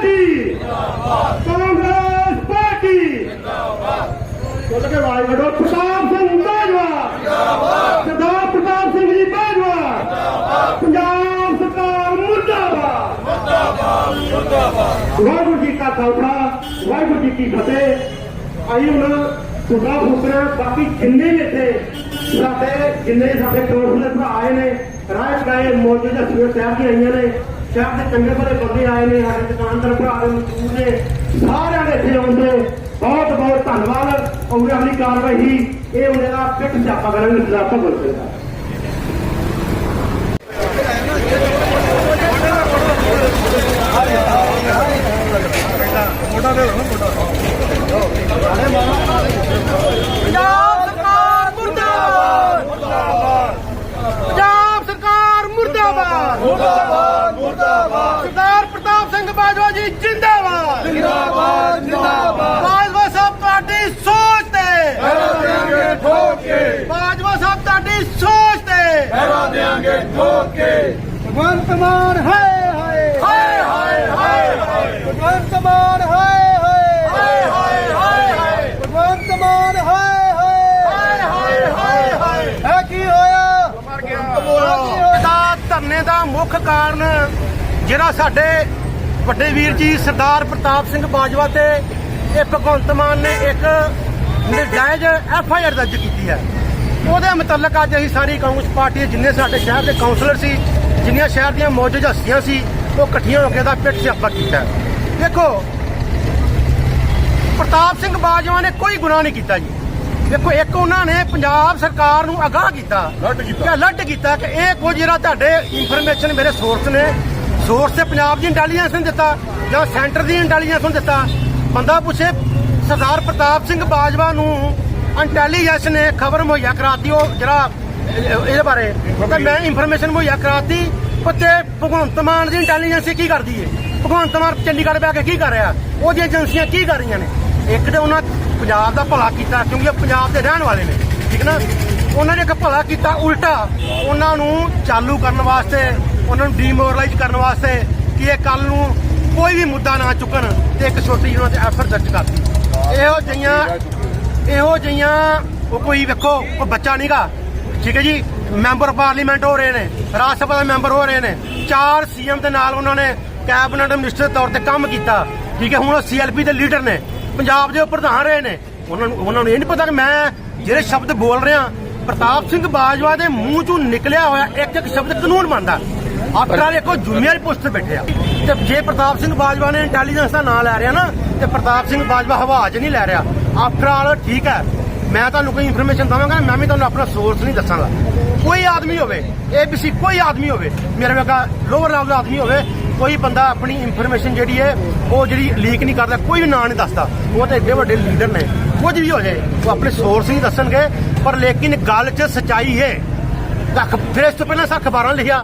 Party. Congress party. ਜਿੰਦਾਬਾਦ ਕੇ ਵਾਜ ਵਡੋ ਪ੍ਰਤਾਪ ਸਿੰਘ ਬਾਜਵਾ। ਸਰਦਾਰ ਪ੍ਰਤਾਪ ਸਿੰਘ ਜੀ ਬਾਜਵਾ। ਪੰਜਾਬ ਸਰਕਾਰ ਮੁਰਦਾਬਾਦ। ਵਾਹਿਗੁਰੂ ਜੀ ਕਾ ਖਾਲਸਾ, ਵਾਹਿਗੁਰੂ ਜੀ ਕੀ ਫਤਿਹ। ਆਈ ਹੁਣ ਸੁਦਾ ਫੁਕਰਾ ਬਾਕੀ ਜਿੰਨੇ ਇੱਥੇ ਸਾਡੇ, ਜਿੰਨੇ ਸਾਡੇ ਕੌਂਸਲਰ ਭਰਾ ਆਏ ਨੇ ਰਾਜ ਕਾਏ ਮੌਜੂਦ ਅਸੂਰ ਸਾਹਿਬ ਦੀ ਆਈਆਂ ਨੇ। ਸ਼ਹਿਰ ਦੇ ਚੰਗੇ ਭਲੇ ਬੰਦੇ ਆਏ ਨੇ, ਸਾਡੇ ਦੁਕਾਨਦਾਰ ਭਰਾ ਨੇ ਮਜ਼ਦੂਰ ਨੇ। ਸਾਰਿਆਂ ਦੇ ਇੱਥੇ ਆਉਂਦੇ ਬਹੁਤ ਬਹੁਤ ਧੰਨਵਾਦ। ਔਰ ਅਗਲੀ ਕਾਰਵਾਈ ਇਹ ਉਹਨਾਂ ਦਾ ਪਿੱਠ ਛਾਪਾ ਕਰਾਂਗੇ ਸਰਦਾਰ ਭਗਤ ਸਿੰਘ ਦਾ ਪੰਜਾਬ ਸਰਕਾਰ ਮੁਰਦਾਬਾਦ! ਪੰਜਾਬ ਮੁਰਦਾਬਾਦ ਮੁਰਦਾਬਾਦ! ਬਾਜਵਾ ਜੀ ਜਿੰਦਾਬਾਦ। ਜਿੰਦਾਬਾਦ ਜਿੰਦਾਬਾਦ। ਬਾਜਵਾ ਸਾਹਿਬ ਤੁਹਾਡੀ ਸੋਚ ਤੇ। ਪਹਿਰਾ ਦੇਾਂਗੇ ਠੋਕ ਕੇ। ਬਾਜਵਾ ਸਾਹਿਬ ਤੁਹਾਡੀ ਸੋਚ ਤੇ। ਪਹਿਰਾ ਦੇਾਂਗੇ ਠੋਕ ਕੇ। ਭਗਵੰਤ ਮਾਨ ਹਾਏ ਹਾਏ। ਹਾਏ ਹਾਏ ਹਾਏ ਹਾਏ। ਭਗਵੰਤ ਮਾਨ ਹਾਏ ਹਾਏ। ਹਾਏ ਹਾਏ ਹਾਏ ਹਾਏ। ਭਗਵੰਤ ਮਾਨ ਹਾਏ ਹਾਏ। ਹਾਏ ਹਾਏ ਹਾਏ ਹੈ ਕੀ ਹੋਇਆ? ਮਰ ਗਿਆ ਦਾ ਧਰਨੇ ਦਾ ਮੁੱਖ ਕਾਰਨ ਜਿਹੜਾ ਸਾਡੇ ਵੱਡੇ ਵੀਰ ਜੀ ਸਰਦਾਰ ਪ੍ਰਤਾਪ ਸਿੰਘ ਬਾਜਵਾ ਤੇ ਇਹ ਭਗਵੰਤ ਮਾਨ ਨੇ ਇੱਕ ਨਜਾਇਜ਼ ਐਫ ਆਈ ਆਰ ਦਰਜ ਕੀਤੀ ਹੈ। ਉਹਦੇ ਮੁਤਲਕ ਅੱਜ ਅਸੀਂ ਸਾਰੀ ਕਾਂਗਰਸ ਪਾਰਟੀ ਦੇ ਜਿੰਨੇ ਸਾਡੇ ਸ਼ਹਿਰ ਦੇ ਕਾਉਂਸਲਰ ਸੀ ਜਿੰਨੀਆਂ ਸ਼ਹਿਰ ਦੀਆਂ ਮੌਜੂਦ ਹਸਤੀਆਂ ਸੀ ਉਹ ਇਕੱਠੀਆਂ ਹੋ ਕੇ ਦਾ ਪਿੱਠ ਸਿਆਪਾ ਕੀਤਾ ਦੇਖੋ ਪ੍ਰਤਾਪ ਸਿੰਘ ਬਾਜਵਾ ਨੇ ਕੋਈ ਗੁਨਾਹ ਨਹੀਂ ਕੀਤਾ ਜੀ। ਦੇਖੋ ਇੱਕ ਉਹਨਾਂ ਨੇ ਪੰਜਾਬ ਸਰਕਾਰ ਨੂੰ ਅਗਾਹ ਕੀਤਾ ਅਲਰਟ ਕੀਤਾ। ਕਿ ਅਲਰਟ ਕੀਤਾ ਕਿ ਇਹ ਕੁਝ ਜਿਹੜਾ ਤੁਹਾਡੇ ਇਨਫੋਰਮੇਸ਼ਨ ਮੇਰੇ ਸੋਰਸ ਨੇ ਸੋਰਸ ਤੇ ਪੰਜਾਬ ਦੀ ਇੰਟੈਲੀਜੈਂਸ ਨੂੰ ਦਿੱਤਾ ਜਾਂ ਸੈਂਟਰ ਦੀ ਇੰਟੈਲੀਜੈਂਸ ਨੂੰ ਦਿੱਤਾ। ਬੰਦਾ ਪੁੱਛੇ, ਸਰਦਾਰ ਪ੍ਰਤਾਪ ਸਿੰਘ ਬਾਜਵਾ ਨੂੰ ਇੰਟੈਲੀਜੈਂਸ ਨੇ ਖਬਰ ਮੁਹੱਈਆ ਕਰਾਤੀ, ਉਹ ਜਿਹੜਾ ਇਹਦੇ ਬਾਰੇ। ਤੇ ਮੈਂ ਇਨਫੋਰਮੇਸ਼ਨ ਮੁਹੱਈਆ ਕਰਾਤੀ ਤੇ ਭਗਵੰਤ ਮਾਨ ਦੀ ਇੰਟੈਲੀਜੈਂਸ ਕੀ ਕਰਦੀ ਹੈ ਭਗਵੰਤ ਮਾਨ ਚੰਡੀਗੜ੍ਹ ਬੈ ਕੇ ਕੀ ਕਰ ਰਿਹਾ? ਉਹਦੀਆਂ ਏਜੰਸੀਆਂ ਕੀ ਕਰ ਰਹੀਆਂ ਨੇ? ਇੱਕ ਤੇ ਉਹਨਾਂ ਪੰਜਾਬ ਦਾ ਭਲਾ ਕੀਤਾ, ਕਿਉਂਕਿ ਉਹ ਪੰਜਾਬ ਦੇ ਰਹਿਣ ਵਾਲੇ ਨੇ, ਠੀਕ ਨਾ? ਉਹਨਾਂ ਨੇ ਇੱਕ ਭਲਾ ਕੀਤਾ, ਉਲਟਾ ਉਹਨਾਂ ਨੂੰ ਚਾਲੂ ਕਰਨ ਵਾਸਤੇ ਉਹਨਾਂ ਨੂੰ ਡੀਮੋਰਲਾਈਜ਼ ਕਰਨ ਵਾਸਤੇ ਕਿ ਇਹ ਕੱਲ ਨੂੰ ਕੋਈ ਵੀ ਮੁੱਦਾ ਨਾ ਚੁੱਕਣ ਤੇ ਇੱਕ ਛੋਟੀ ਜਿਹੀ ਉਹਨਾਂ ਤੇ ਐਫਰਟ ਦਰਜ ਕਰਤੀ। ਇਹੋ ਜਿਹੀਆਂ ਇਹੋ ਜਿਹੀਆਂ ਉਹ ਕੋਈ ਵੇਖੋ ਉਹ ਬੱਚਾ ਨਹੀਂਗਾ ਠੀਕ ਹੈ ਜੀ? ਮੈਂਬਰ ਪਾਰਲੀਮੈਂਟ ਹੋ ਰਹੇ ਨੇ ਰਾਜ ਸਭਾ ਦੇ ਮੈਂਬਰ ਹੋ ਰਹੇ ਨੇ। ਚਾਰ ਸੀਐਮ ਦੇ ਨਾਲ ਉਹਨਾਂ ਨੇ ਕੈਬਨਿਟ ਮਿਨਿਸਟਰ ਦੇ ਤੌਰ ਤੇ ਕੰਮ ਕੀਤਾ। ਠੀਕ ਹੈ, ਹੁਣ ਉਹ ਸੀਐਲਪੀ ਦੇ ਲੀਡਰ ਨੇ। ਪੰਜਾਬ ਦੇ ਪ੍ਰਧਾਨ ਰਹੇ ਨੇ। ਉਹਨਾਂ ਨੂੰ ਉਹਨਾਂ ਨੂੰ ਇਹ ਨਹੀਂ ਪਤਾ ਕਿ ਮੈਂ ਜਿਹੜੇ ਸ਼ਬਦ ਬੋਲ ਰਿਹਾ, ਪ੍ਰਤਾਪ ਸਿੰਘ ਬਾਜਵਾ ਦੇ ਮੂੰਹ ਚੋਂ ਨਿਕਲਿਆ ਹੋਇਆ ਇੱਕ ਇੱਕ ਸ਼ਬਦ ਕਾਨੂੰਨ ਬਣਦਾ। ਆਫਟਰ ਆਲ ਇੱਕੋ ਜ਼ਿੰਮੇਵਾਰੀ ਪੋਸਟ ਤੇ ਬੈਠੇ ਆ। ਤੇ ਜੇ ਪ੍ਰਤਾਪ ਸਿੰਘ ਬਾਜਵਾ ਨੇ ਇੰਟੈਲੀਜੈਂਸ ਦਾ ਨਾਂ ਲੈ ਰਿਹਾ ਨਾ, ਤੇ ਪ੍ਰਤਾਪ ਸਿੰਘ ਬਾਜਵਾ ਹਵਾ 'ਚ ਨਹੀਂ ਲੈ ਰਿਹਾ। ਆਫਟਰ ਆਲ ਠੀਕ ਹੈ। ਮੈਂ ਤੁਹਾਨੂੰ ਕੋਈ ਇਨਫੋਰਮੇਸ਼ਨ ਦਵਾਂਗਾ, ਮੈਂ ਵੀ ਤੁਹਾਨੂੰ ਆਪਣਾ ਸੋਰਸ ਨਹੀਂ ਦੱਸਾਂਗਾ। ਕੋਈ ਆਦਮੀ ਹੋਵੇ ਏਬੀਸੀ ਕੋਈ ਆਦਮੀ ਹੋਵੇ, ਮੇਰੇ ਵਰਗਾ ਲੋਅਰ ਲੈਵਲ ਦਾ ਆਦਮੀ ਹੋਵੇ, ਕੋਈ ਬੰਦਾ ਆਪਣੀ ਇਨਫੋਰਮੇਸ਼ਨ ਜਿਹੜੀ ਹੈ, ਉਹ ਜਿਹੜੀ ਲੀਕ ਨਹੀਂ ਕਰਦਾ, ਕੋਈ ਵੀ ਨਾਂ ਨਹੀਂ ਦੱਸਦਾ। ਉਹ ਤਾਂ ਇੱਡੇ ਵੱਡੇ ਲੀਡਰ ਨੇ। ਕੁਝ ਵੀ ਹੋ ਜਾਏ, ਉਹ ਆਪਣੇ ਸੋਰਸ ਨਹੀਂ ਦੱਸਣਗੇ, ਪਰ ਲੇਕਿਨ ਗੱਲ 'ਚ ਸਚਾਈ ਹੈ। ਤੱਕ ਫਿਰ ਇਸ ਤੋਂ ਪਹਿਲਾਂ ਸਾ ਅਖਬਾਰਾਂ ਲਿਖਿਆ।